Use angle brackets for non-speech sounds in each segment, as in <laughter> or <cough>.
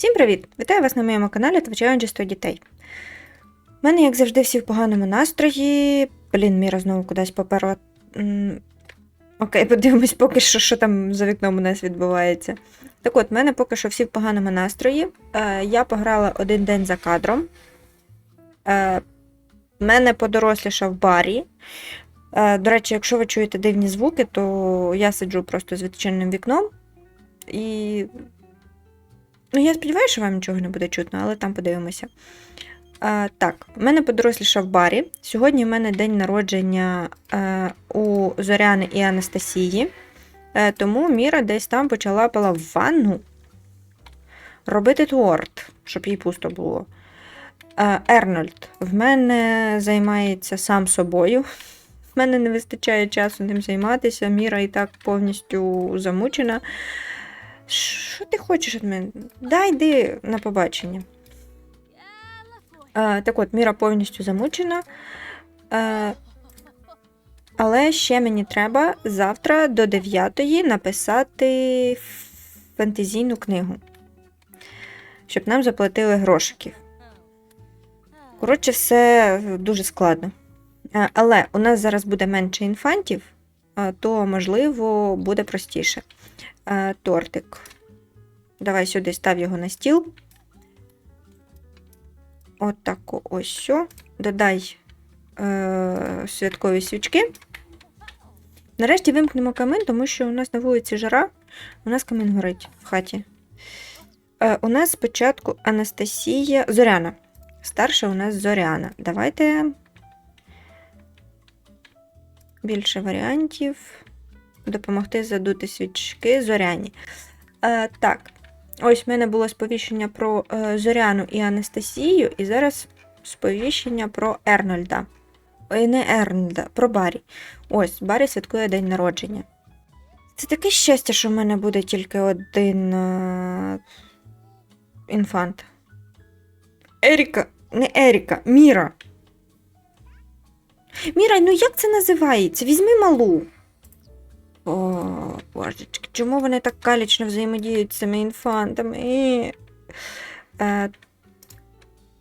Всім привіт! Вітаю вас на моєму каналі Твичаю 100 дітей. У мене, як завжди, всі в поганому настрої. Блін, Міра знову кудись поперла. Окей, подивимось поки що, що там за вікном у нас відбувається. Так от, в мене поки що всі в поганому настрої. Е, я пограла один день за кадром. Е, в мене подорослішав Барі. Е, до речі, якщо ви чуєте дивні звуки, то я сиджу просто з відчиненим вікном. І Ну, я сподіваюся, що вам нічого не буде чутно, але там подивимося. А, так, в мене подорослішав Барі. Сьогодні в мене день народження е, у Зоряни і Анастасії. Е, тому Міра десь там почала в ванну робити торт, щоб їй пусто було. Е, Ернольд в мене займається сам собою. В мене не вистачає часу ним займатися. Міра і так повністю замучена. Що ти хочеш від мене? Дай йди на побачення. А, так от, Міра повністю замучена. А, але ще мені треба завтра до 9 написати фентезійну книгу, щоб нам заплатили грошиків. Коротше, все дуже складно. А, але у нас зараз буде менше інфантів, а, то, можливо, буде простіше. Е, тортик. Давай сюди став його на стіл. От ось що. Додай е, святкові свічки. Нарешті вимкнемо камин, тому що у нас на вулиці жара, у нас камин горить в хаті. Е, у нас спочатку Анастасія Зоряна. Старша у нас Зоряна. Давайте більше варіантів допомогти задути свічки зоряні. Е, так, ось в мене було сповіщення про е, Зоряну і Анастасію, і зараз сповіщення про Ернольда. Ой, не Ернольда, про Барі. Ось, Барі святкує день народження. Це таке щастя, що в мене буде тільки один е, інфант. Еріка, не Еріка, Міра. Міра, ну як це називається? Візьми малу. О, божечки, чому вони так калічно взаємодіють з цими інфантами? І... Е,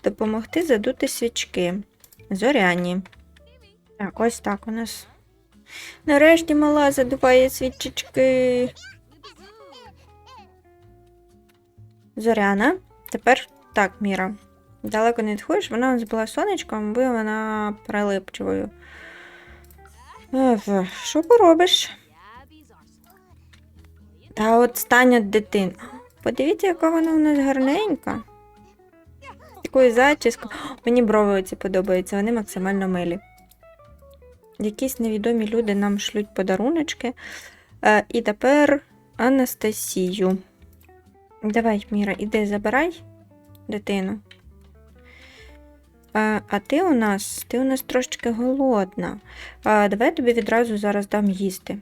допомогти задути свічки. Зоряні. Так, ось так у нас. Нарешті мала задуває свічечки. Зоряна. Тепер так, Міра. Далеко не відходиш, вона у нас була сонечком, бо вона прилипчивою. Що поробиш? Та от стань від дитин. Подивіться, яка вона у нас гарненька. Такою зачіскою. Мені брови ці подобаються, вони максимально милі. Якісь невідомі люди нам шлють подаруночки. Е, і тепер Анастасію. Давай, Міра, іди забирай дитину. А, а ти у нас ти у нас трошечки голодна. А, Давай тобі відразу зараз дам їсти.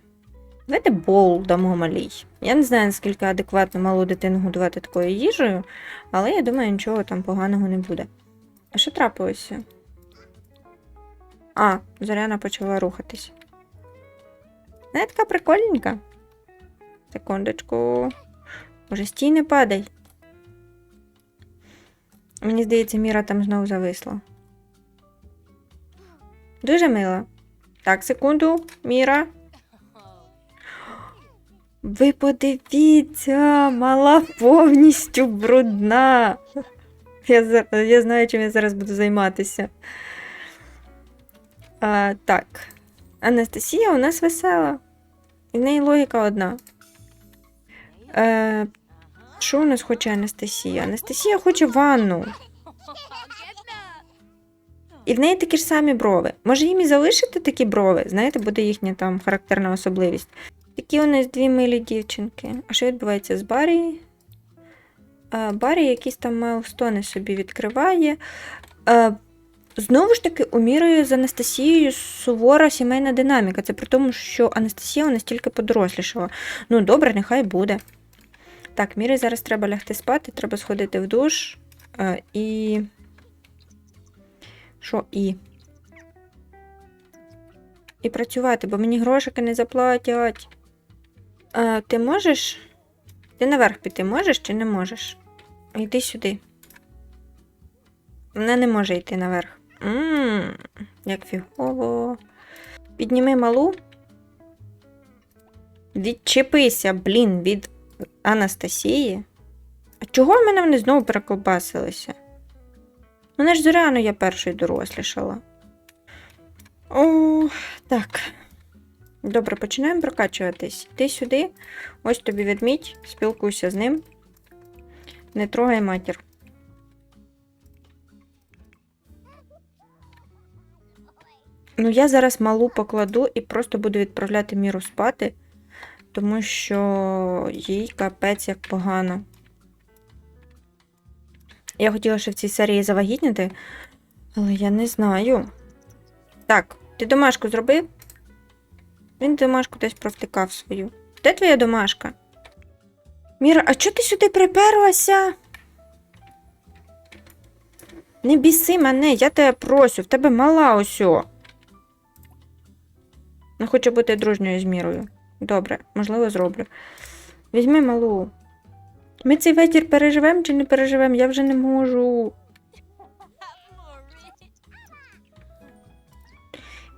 Давайте бол дамо малій. Я не знаю, наскільки адекватно малу дитину годувати такою їжею, але я думаю, нічого там поганого не буде. А що трапилося? А, Зоряна почала рухатись. Вона така прикольненька. Секундочку. Може, стій не падай. Мені здається, Міра там знову зависла. Дуже мило. Так, секунду, Міра. Ви подивіться, мала повністю брудна. Я, я знаю, чим я зараз буду займатися. А, так. Анастасія у нас весела. І в неї логіка одна. Е, що у нас хоче Анастасія? Анастасія хоче ванну. І в неї такі ж самі брови. Може їм і залишити такі брови? Знаєте, буде їхня там характерна особливість. Такі у нас дві милі дівчинки. А що відбувається з Барі? Барі якісь там майлстони собі відкриває. Знову ж таки, у Міри з Анастасією сувора сімейна динаміка. Це при тому, що Анастасія у нас тільки подорослішала. Ну, добре, нехай буде. Так, Мірі зараз треба лягти спати, треба сходити в душ. І. Що і? І працювати, бо мені грошики не заплатять. А, ти можеш? Ти наверх піти можеш чи не можеш? Йди сюди. Вона не може йти наверх. Ммм, як фігово. Підніми малу. Відчепися, блін, від Анастасії. А чого в мене вони знову переколбасилися? Мене ж зоряно я першою дорослішала. О, так. Добре, починаємо прокачуватись. Ти сюди, ось тобі відмідь, спілкуйся з ним. Не трогай матір. Ну, я зараз малу покладу і просто буду відправляти міру спати, тому що їй капець як погано. Я хотіла ще в цій серії завагітніти, але я не знаю. Так, ти домашку зробив? Він домашку десь провтикав свою. Де твоя домашка? Міра, а чого ти сюди приперлася? Не біси мене, я тебе просю, в тебе мала осьо. Не хочу бути дружньою з мірою. Добре, можливо, зроблю. Візьми малу. Ми цей вечір переживемо чи не переживемо? Я вже не можу.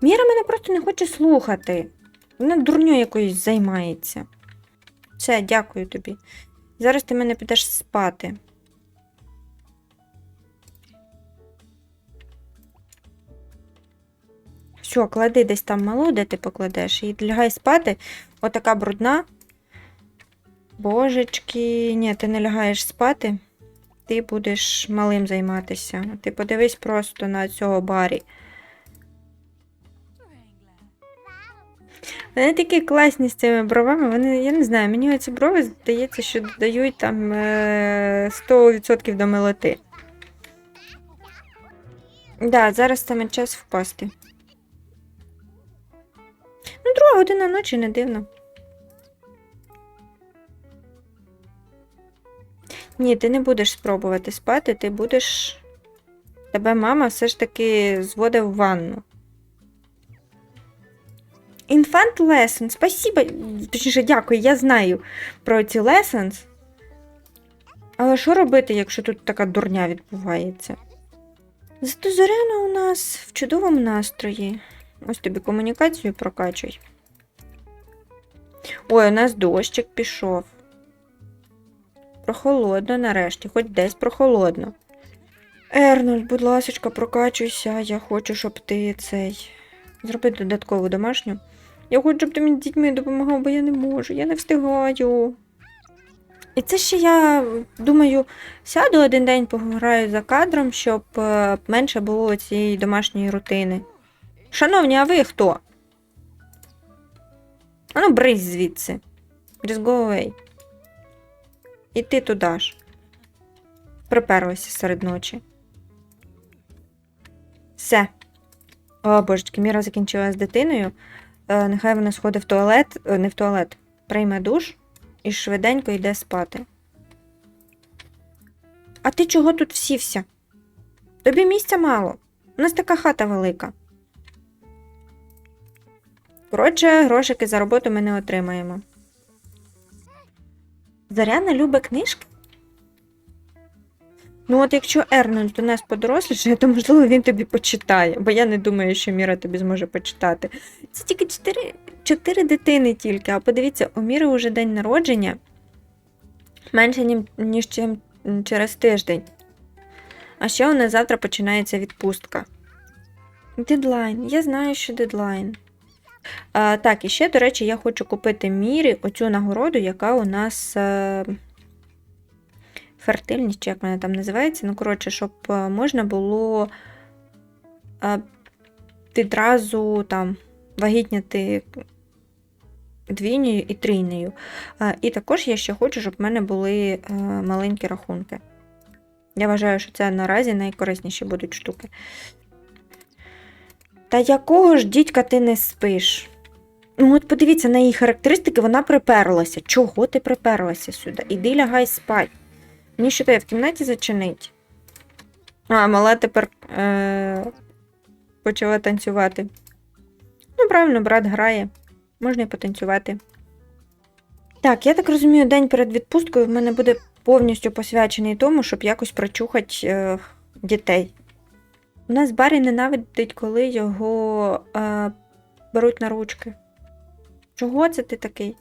Міра мене просто не хоче слухати. Вона дурньою якоюсь займається. Все, дякую тобі. Зараз ти мене підеш спати. Все, клади десь там малу, де ти покладеш, і лягай спати. Отака брудна. Божечки, ні, ти не лягаєш спати. Ти будеш малим займатися. Ти подивись просто на цього барі. Вони такі класні з цими бровами. Вони, я не знаю, мені оці брови здається, що додають там е, 100% до милоти. Да, зараз саме час впасти. Ну, друга година ночі не дивно. Ні, ти не будеш спробувати спати, ти будеш. Тебе мама все ж таки зводить в ванну. Infant lesson. Спасибо. Точніше, дякую, я знаю про ці lessons. Але що робити, якщо тут така дурня відбувається? Зато Зоряна у нас в чудовому настрої. Ось тобі комунікацію прокачуй. Ой, у нас дощик пішов. Прохолодно нарешті, хоч десь прохолодно. Ернольд, будь ласочка, прокачуйся. Я хочу, щоб ти цей. Зроби додаткову домашню. Я хочу, щоб ти мені з дітьми допомагав, бо я не можу, я не встигаю. І це ще я думаю, сяду один день пограю за кадром, щоб е, менше було цієї домашньої рутини. Шановні, а ви хто? Ану, брись звідси. Just go away. І ти туди ж. Приперлася серед ночі. Все. О, божечки, Міра закінчила з дитиною. Е, нехай вона сходить в туалет, е, не в туалет, прийме душ і швиденько йде спати. А ти чого тут всівся? Тобі місця мало. У нас така хата велика. Коротше, грошики за роботу ми не отримаємо. Заряна любить книжки? Ну, от якщо Ернольд до нас подорослішає, то можливо він тобі почитає, бо я не думаю, що Міра тобі зможе почитати. Це тільки чотири, чотири дитини тільки, а подивіться, у Міри вже день народження менше, ніж через тиждень. А ще у нас завтра починається відпустка. Дедлайн. Я знаю, що дедлайн. А, так, і ще, до речі, я хочу купити Мірі оцю нагороду, яка у нас. Фертильність, чи як вона там називається. Ну, коротше, щоб е, можна було е, відразу там вагітняти двійнею і трійнею. Е, І також я ще хочу, щоб в мене були маленькі рахунки. Я вважаю, що це наразі найкорисніші будуть штуки. Та якого ж дідька ти не спиш? Ну, от подивіться на її характеристики, вона приперлася. Чого ти приперлася сюди? Іди лягай спать. Мені що в кімнаті зачинить? А, мала тепер е- почала танцювати. Ну, правильно, брат грає. Можна і потанцювати. Так, я так розумію, день перед відпусткою в мене буде повністю посвячений тому, щоб якось прочухати е, дітей. У нас Барі ненавидить, коли його е, беруть на ручки. Чого це ти такий?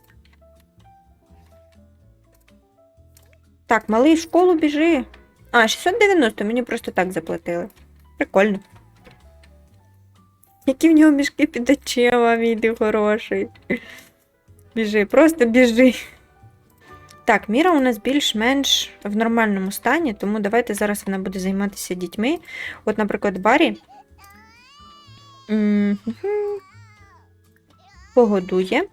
Так, малий в школу біжи. А, 690, мені просто так заплатили. Прикольно. Які в нього мішки під очима, мій ти хороший. Біжи, просто біжи. Так, Міра у нас більш-менш в нормальному стані, тому давайте зараз вона буде займатися дітьми. От, наприклад, Барі. Погодує.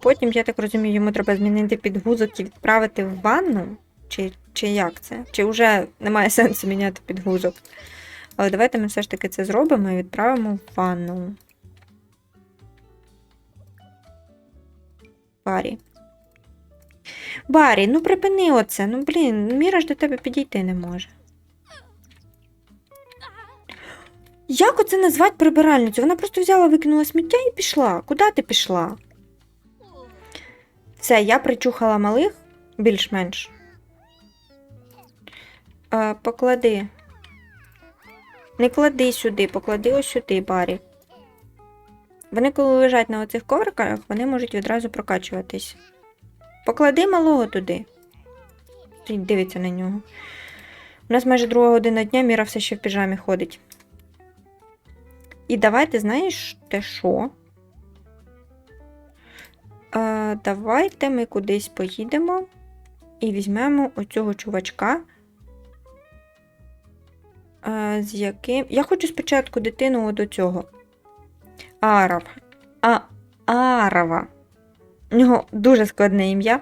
Потім, я так розумію, йому треба змінити підгузок і відправити в ванну. Чи, чи як це? Чи вже немає <laughs> сенсу міняти підгузок? Але давайте ми все ж таки це зробимо і відправимо в ванну. Барі. Барі, ну припини оце. Ну блін, Міра ж до тебе підійти не може. Як оце назвати прибиральницю? Вона просто взяла, викинула сміття і пішла. Куди ти пішла? Все, я причухала малих більш-менш. Поклади. Не клади сюди, поклади ось сюди, Барі. Вони, коли лежать на оцих ковриках, вони можуть відразу прокачуватись. Поклади малого туди. Дивиться на нього. У нас майже друга година дня, Міра все ще в піжамі ходить. І давайте, знаєш, те що? Давайте ми кудись поїдемо і візьмемо оцього чувачка. З яким. Я хочу спочатку дитину до цього. Арав. А, Арава. У нього дуже складне ім'я.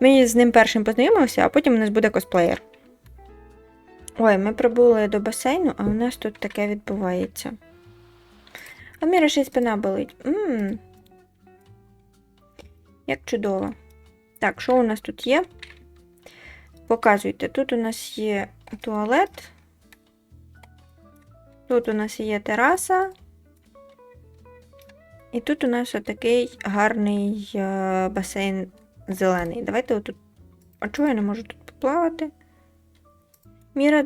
Ми з ним першим познайомилися, а потім у нас буде косплеєр. Ой, ми прибули до басейну, а у нас тут таке відбувається. А Міра ще спина болить. Ммм. Як чудово. Так, що у нас тут є? Показуйте. Тут у нас є туалет. Тут у нас є тераса. І тут у нас отакий гарний е, басейн зелений. Давайте отут. А чого я не можу тут поплавати? Міра.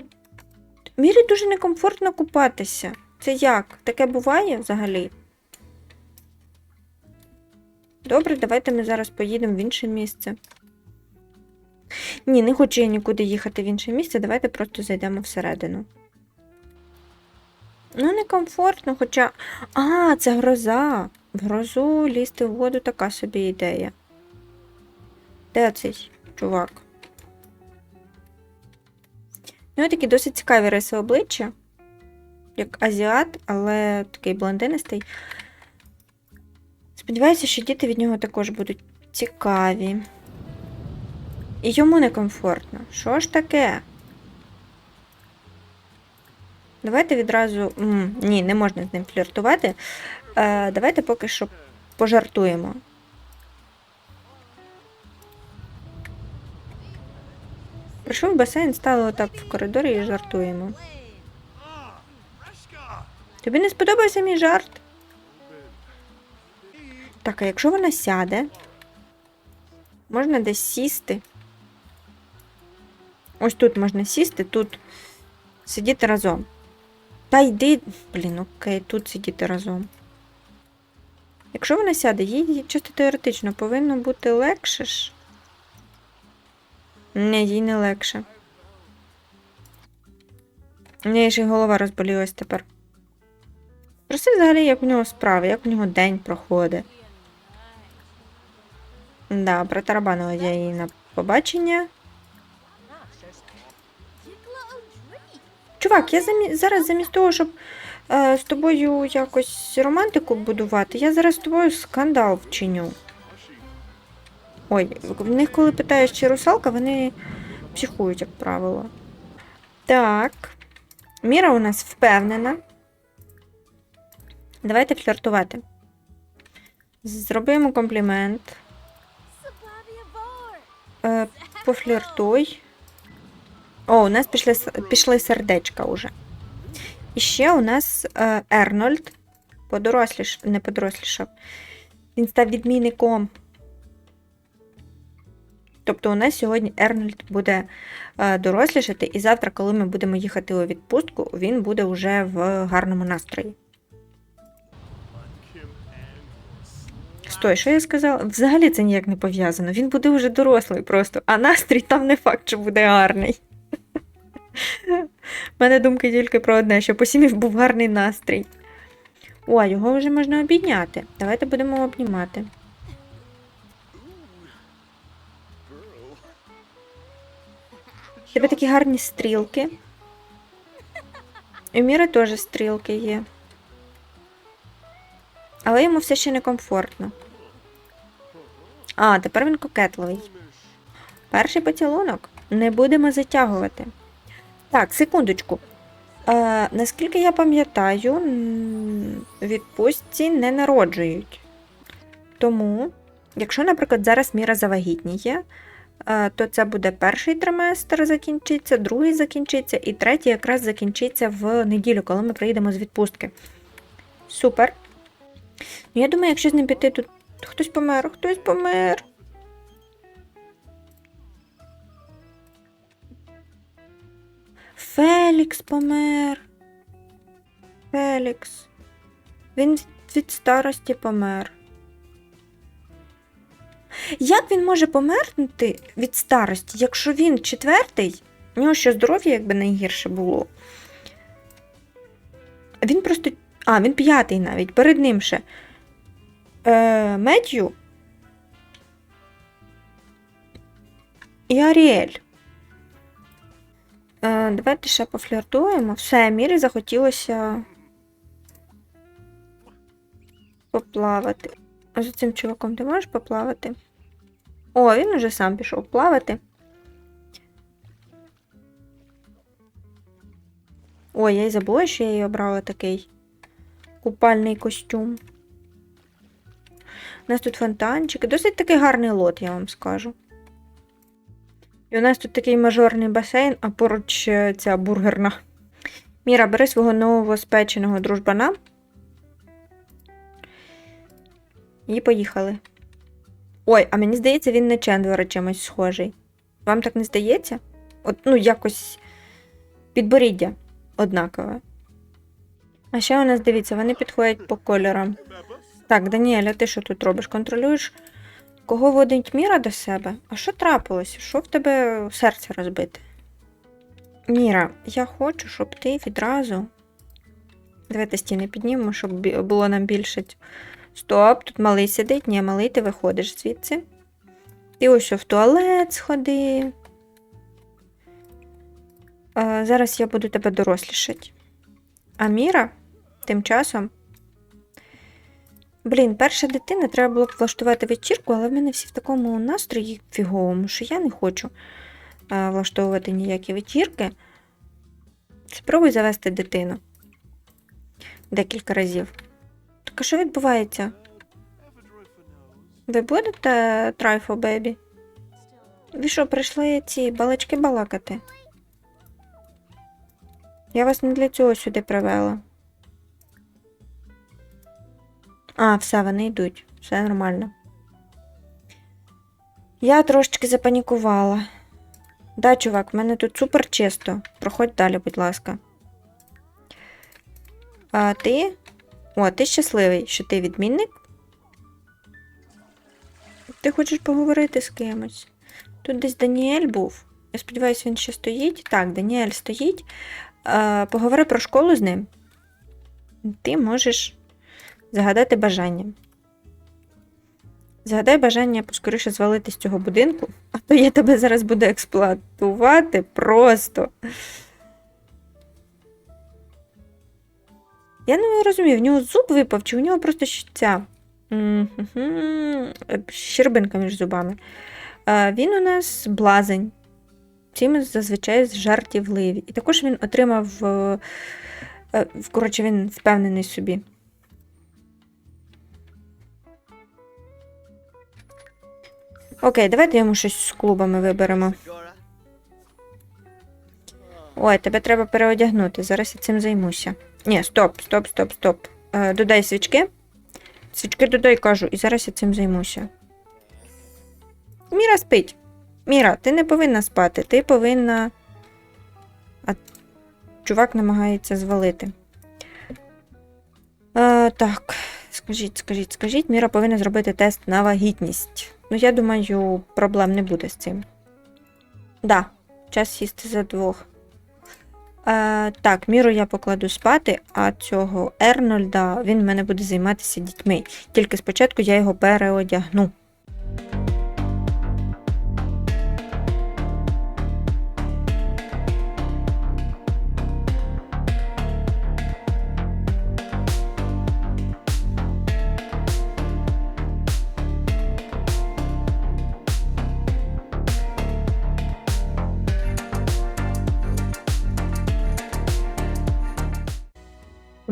Мірі дуже некомфортно купатися. Це як? Таке буває взагалі? Добре, давайте ми зараз поїдемо в інше місце. Ні, не хочу я нікуди їхати в інше місце, давайте просто зайдемо всередину. Ну, некомфортно, хоча. А, це гроза. В грозу лізти в воду така собі ідея. Де цей чувак? У нього такі досить цікаві риси обличчя. Як азіат, але такий блондинистий. Сподіваюся, що діти від нього також будуть цікаві. І йому некомфортно. Що ж таке? Давайте відразу. Ні, не можна з ним фліртувати. Е, давайте поки що пожартуємо. Прийшов басейн, стали отак в коридорі і жартуємо. Тобі не сподобався мій жарт? Так, а якщо вона сяде, можна десь сісти. Ось тут можна сісти, тут сидіти разом. Та йди, блін, окей, тут сидіти разом. Якщо вона сяде, їй чисто теоретично повинно бути легше ж. Ні, їй не легше. У неї ще й голова розболілась тепер. Спроси взагалі, як у нього справи, як у нього день проходить. Да, протарабанила я її на побачення. Чувак, я замі... зараз замість того, щоб е, з тобою якось романтику будувати, я зараз з тобою скандал вчиню. Ой, в них, коли питаєш, чи русалка, вони психують, як правило. Так. Міра у нас впевнена. Давайте фліртувати. Зробимо комплімент. Е, пофліртуй. О, у нас пішли, пішли сердечка уже. І ще у нас е, Ернольд подоросліш, не подорослішав. Він став відмінником. Тобто у нас сьогодні Ернольд буде е, дорослішати, і завтра, коли ми будемо їхати у відпустку, він буде вже в гарному настрої. Стой, що я сказала? Взагалі це ніяк не пов'язано. Він буде вже дорослий просто, а настрій там не факт, що буде гарний. У мене думки тільки про одне, щоб сім'ї був гарний настрій. О, його вже можна обійняти. Давайте будемо обнімати. Тебе такі гарні стрілки. І Міри теж стрілки є. Але йому все ще некомфортно. А, тепер він кокетливий. Перший поцілунок. Не будемо затягувати. Так, секундочку. Е, наскільки я пам'ятаю, відпустці не народжують. Тому, якщо, наприклад, зараз Міра завагітніє, е, то це буде перший триместр закінчиться, другий закінчиться, і третій якраз закінчиться в неділю, коли ми приїдемо з відпустки. Супер. Ну, я думаю, якщо з ним піти, тут хтось помер, хтось помер. Фелікс помер. Фелікс. Він від- старості помер. Як він може помернути від старості, якщо він четвертий, у нього ще здоров'я якби найгірше було. Він просто. А, він п'ятий навіть, перед ним ще. Е, Меттью і Аріель. Е, давайте ще пофліртуємо. Все, Мірі захотілося поплавати. А за цим чуваком ти можеш поплавати? О, він уже сам пішов плавати. Ой, я й забула, що я їй обрала такий купальний костюм. У нас тут фонтанчики. Досить такий гарний лот, я вам скажу. І у нас тут такий мажорний басейн, а поруч е, ця бургерна. Міра, бери свого нового спеченого дружбана. І поїхали. Ой, а мені здається, він на Чендлера чимось схожий. Вам так не здається? От, ну, якось підборіддя однакове. А ще у нас, дивіться, вони підходять по кольорам. Так, Даніеля, ти що тут робиш? Контролюєш, кого водить Міра до себе? А що трапилося? Що в тебе серце розбите? Міра, я хочу, щоб ти відразу. Давайте стіни піднімемо, щоб було нам більше. Стоп, тут малий сидить. Ні, малий, ти виходиш звідси. Ти ось в туалет сходи. Зараз я буду тебе дорослішати. А Міра тим часом. Блін, перша дитина, треба було б влаштувати вечірку, але в мене всі в такому настрої фіговому, що я не хочу влаштовувати ніякі вечірки. Спробуй завести дитину декілька разів. Так а що відбувається? Ви будете трайфо бебі? Ви що, прийшли ці балачки балакати? Я вас не для цього сюди привела. А, все, вони йдуть. Все нормально. Я трошечки запанікувала. Да, чувак, в мене тут супер чисто. Проходь далі, будь ласка. А ти? О, ти щасливий, що ти відмінник? Ти хочеш поговорити з кимось? Тут десь Даніель був. Я сподіваюся, він ще стоїть. Так, Даніель стоїть. Поговори про школу з ним. Ти можеш загадати бажання. Загадай бажання поскоріше звалити з цього будинку, а то я тебе зараз буду експлуатувати просто. Я не розумію, в нього зуб випав, чи у нього просто ця щербинка між зубами. Він у нас блазень. Цим зазвичай жартівливі. І також він отримав, е, е, коротше, він впевнений собі. Окей, давайте йому щось з клубами виберемо. Ой, тебе треба переодягнути. Зараз я цим займуся. Ні, стоп, стоп, стоп, стоп. Е, додай свічки. Свічки додай, кажу, і зараз я цим займуся. Міра спить. Міра, ти не повинна спати, ти повинна. А чувак намагається звалити. Е, так, скажіть, скажіть, скажіть, Міра повинна зробити тест на вагітність. Ну, я думаю, проблем не буде з цим. Да, час сісти за двох. Е, так, Міру я покладу спати, а цього Ернольда він в мене буде займатися дітьми. Тільки спочатку я його переодягну.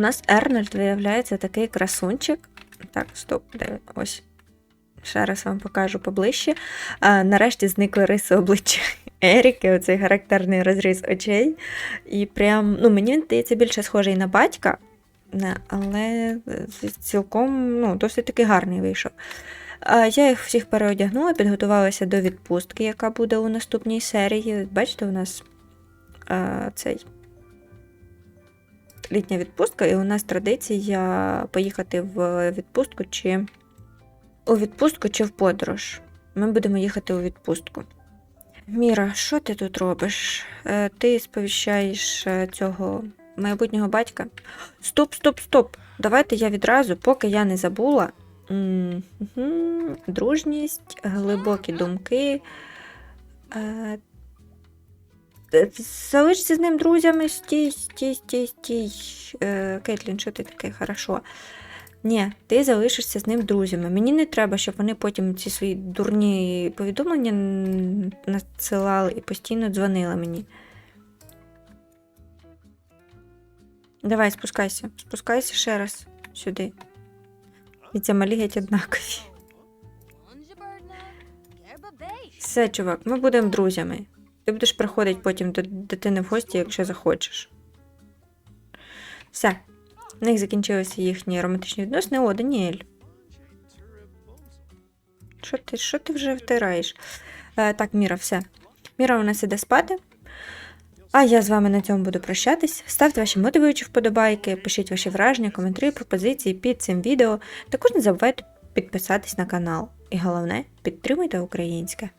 Нас Ернольд виявляється такий красунчик. Так, стоп, де ось. Ще раз вам покажу поближче. А, нарешті зникли риси обличчя <laughs> Еріки, оцей характерний розріз очей. І прям, ну, мені він здається більше схожий на батька, але цілком ну, досить таки гарний вийшов. А, Я їх всіх переодягнула, підготувалася до відпустки, яка буде у наступній серії. Бачите, у нас а, цей літня відпустка, і у нас традиція поїхати в відпустку чи у відпустку чи в подорож. Ми будемо їхати у відпустку. Міра, що ти тут робиш? Е, Ти сповіщаєш е, цього майбутнього батька? Стоп, стоп, стоп! Давайте я відразу, поки я не забула. Дружність, глибокі думки. Е, Залишся з ним друзями, стій, стій, стій, стій. Е, Кейтлін, що ти таке? Хорошо. Ні, ти залишишся з ним друзями. Мені не треба, щоб вони потім ці свої дурні повідомлення надсилали і постійно дзвонили мені. Давай, спускайся. Спускайся ще раз сюди. І ці малі геть однакові. Все, чувак, ми будемо друзями. Ти будеш приходити потім до дитини в гості, якщо захочеш. Все. В них закінчилися їхні романтичні відносини. О, Даніель. Що ти, що ти вже втираєш? Е, так, Міра, все. Міра у нас іде спати. А я з вами на цьому буду прощатись. Ставте ваші мотивуючі вподобайки, пишіть ваші враження, коментарі, пропозиції під цим відео. Також не забувайте підписатись на канал. І головне, підтримуйте українське.